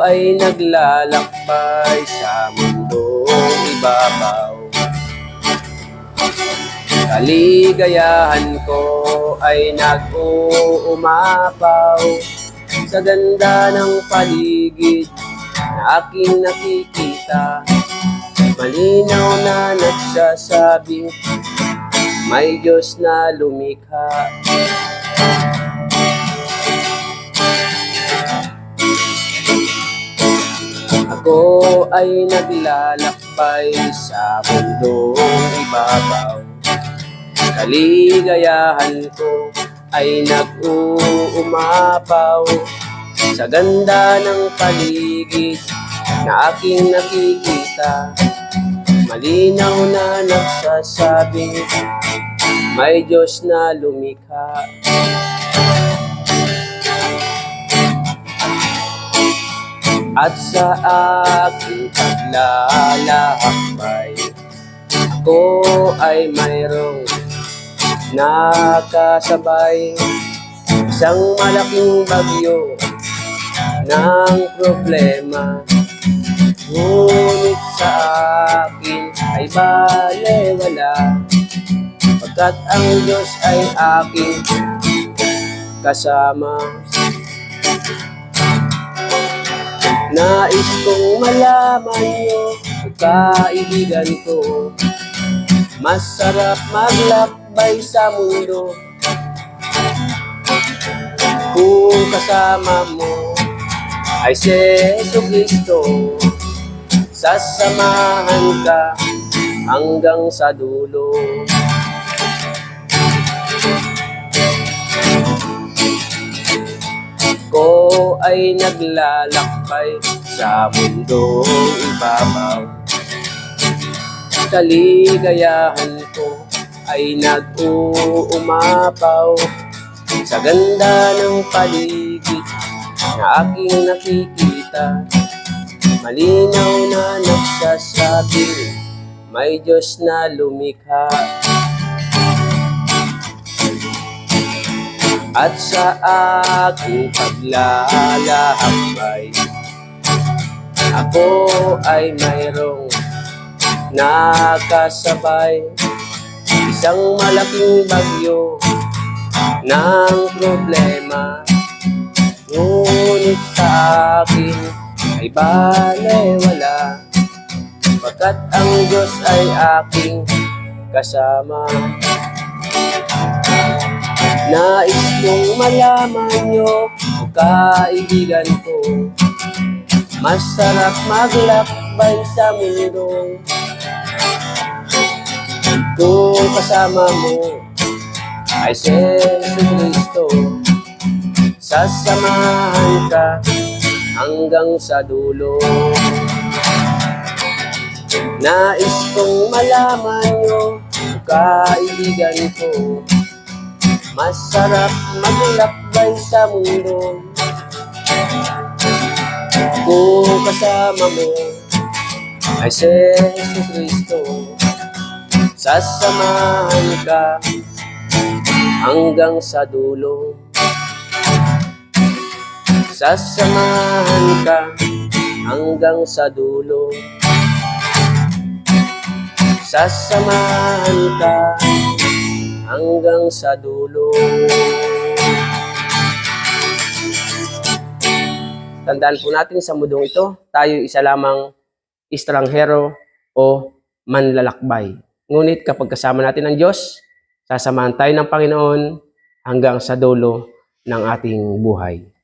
ay naglalakbay sa mundong ibabaw. Kaligayahan ko ay nag-uumapaw sa ganda ng paligid na aking nakikita. Malinaw na nagsasabing may Diyos na lumikha. Ako ay naglalakbay sa mundong ibabaw. Kaligayahan ko ay nag-uumapaw sa ganda ng paligid na aking nakikita. Malinaw na nagsasabing may Diyos na lumikha. At sa aking paglalakbay, ako ay mayroong nakasabay isang malaking bagyo ng problema. Ngunit sa akin ay balewala pagkat ang Diyos ay aking kasama. Nais kong malaman nyo, kaibigan ko, masarap maglakbay sa mundo. Kung kasama mo ay si Yesu Cristo, sasamahan ka hanggang sa dulo. Ay naglalakbay sa mundong ibabaw. Kaligayahan ko ay nag-uumapaw sa ganda ng paligid na aking nakikita. Malinaw na nagsasabi, may Diyos na lumikha. At sa aking paglalakbay, ako ay mayroong nakasabay isang malaking bagyo ng problema. Ngunit sa akin ay balewala Pagkat ang Diyos ay aking kasama Nais kong malaman nyo, kaibigan ko. Masarap maglakbay sa mundo. Kung kasama mo ay si Yesu Cristo. Sasamahan ka hanggang sa dulo. Nais kong malaman nyo, kaibigan ko Masarap maglakbay sa mundo. Kung kasama mo. Ay si Yesu Cristo Sasamahan ka hanggang sa dulo. Sasamahan ka hanggang sa dulo. Sasamahan ka hanggang sa dulo Tandaan po natin sa mundong ito, tayo isa lamang istranghero o manlalakbay. Ngunit kapag kasama natin ang Diyos, sasamahan tayo ng Panginoon hanggang sa dulo ng ating buhay.